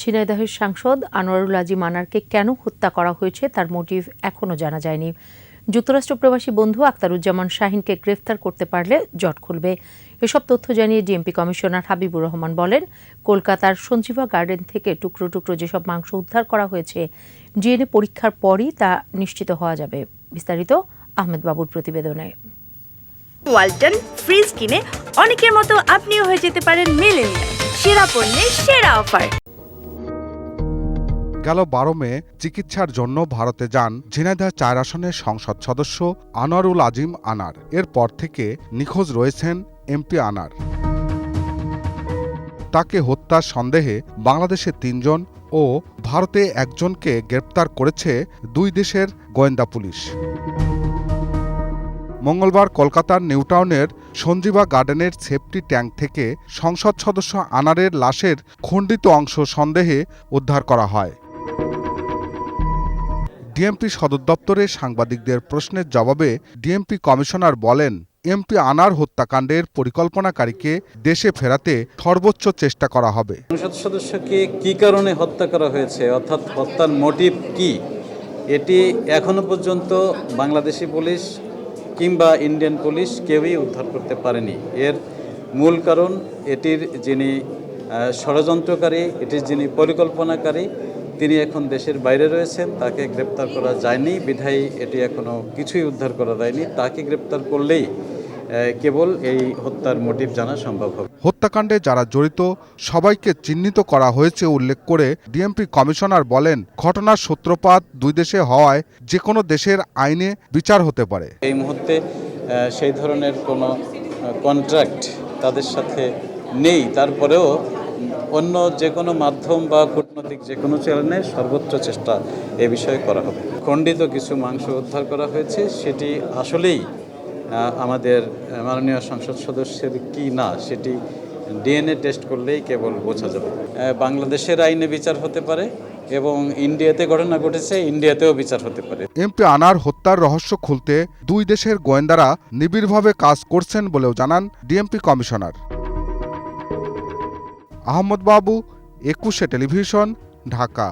ঝিনাইদহের সাংসদ আনোয়ারুল আজিম আনারকে কেন হত্যা করা হয়েছে তার মোটিভ এখনও জানা যায়নি। যুক্তরাষ্ট্র প্রবাসী বন্ধু আক্তারুজ্জামান শাহিনকে গ্রেফতার করতে পারলে জট খুলবে। এসব তথ্য জানিয়ে ডিএমপি কমিশনার হাবিবুর রহমান বলেন, কলকাতার সঞ্জীবা গার্ডেন থেকে টুকরো টুকরো যেসব মাংস উদ্ধার করা হয়েছে, ডিএনএ পরীক্ষার পরই তা নিশ্চিত হওয়া যাবে। বিস্তারিত আহমেদ বাবুর প্রতিবেদনে। ওয়ালটন ফ্রিজ কিনে অনেকের মতো আপনিও হয়ে যেতে পারেন মেলেনিয়া সেরা পণ্যের সেরা অফার। গেল বারো মে চিকিৎসার জন্য ভারতে যান ঝিনাইদহ চার আসনের সংসদ সদস্য আনোয়ারুল আজিম আনার। এরপর থেকে নিখোঁজ রয়েছেন এমপি আনার। তাকে হত্যার সন্দেহে বাংলাদেশে তিনজন ও ভারতে একজনকে গ্রেপ্তার করেছে দুই দেশের গোয়েন্দা পুলিশ। মঙ্গলবার কলকাতার নিউটাউনের সঞ্জীবা গার্ডেনের সেফটি ট্যাঙ্ক থেকে সংসদ সদস্য আনারের লাশের খণ্ডিত অংশ সন্দেহে উদ্ধার করা হয়। ডিএমপি সদর দপ্তরে সাংবাদিকদের প্রশ্নের জবাবে ডিএমপি কমিশনার বলেন, এমপি আনার হত্যাকাণ্ডের পরিকল্পনাকারীকে দেশে ফেরাতে সর্বোচ্চ চেষ্টা করা হবে। সংসদ সদস্যকে কি কারণে হত্যা করা হয়েছে, অর্থাৎ হত্যার মোটিভ কি, এটি এখনও পর্যন্ত বাংলাদেশি পুলিশ কিংবা ইন্ডিয়ান পুলিশ কেউই উদ্ধার করতে পারেনি। এর মূল কারণ এটির যিনি ষড়যন্ত্রকারী, এটির যিনি পরিকল্পনাকারী তিনি এখন দেশের বাইরে রয়েছেন তাকে গ্রেপ্তার করা যায়নি বিধায়ী এটি এখনও কিছুই উদ্ধার করা যায়নি তাকে গ্রেপ্তার করলেই কেবল এই হত্যার মোটিভ জানা সম্ভব হবে। হত্যাকাণ্ডে যারা জড়িত সবাইকে চিহ্নিত করা হয়েছে উল্লেখ করে ডিএমপি কমিশনার বলেন ঘটনার সূত্রপাত দুই দেশে হওয়ায় যে কোনো দেশের আইনে বিচার হতে পারে। এই মুহূর্তে সেই ধরনের কোনো কন্ট্রাক্ট তাদের সাথে নেই তারপরেও অন্য যে কোনো মাধ্যম বা কূটনৈতিক যে কোনো চ্যানেলে সর্বোচ্চ চেষ্টা এ বিষয়ে করা হবে। খণ্ডিত কিছু মাংস উদ্ধার করা হয়েছে, সেটি আসলেই আমাদের মাননীয় সংসদ সদস্যের কি না, সেটি ডিএনএ টেস্ট করলেই কেবল বোঝা যাবে। বাংলাদেশের আইনে বিচার হতে পারে এবং ইন্ডিয়াতে ঘটনা ঘটেছে, ইন্ডিয়াতেও বিচার হতে পারে। এমপি আনার হত্যার রহস্য খুলতে দুই দেশের গোয়েন্দারা নিবিড়ভাবে কাজ করছেন বলেও জানান ডিএমপি কমিশনার। আহমদ বাবু একুশে টেলিভিশন ঢাকা।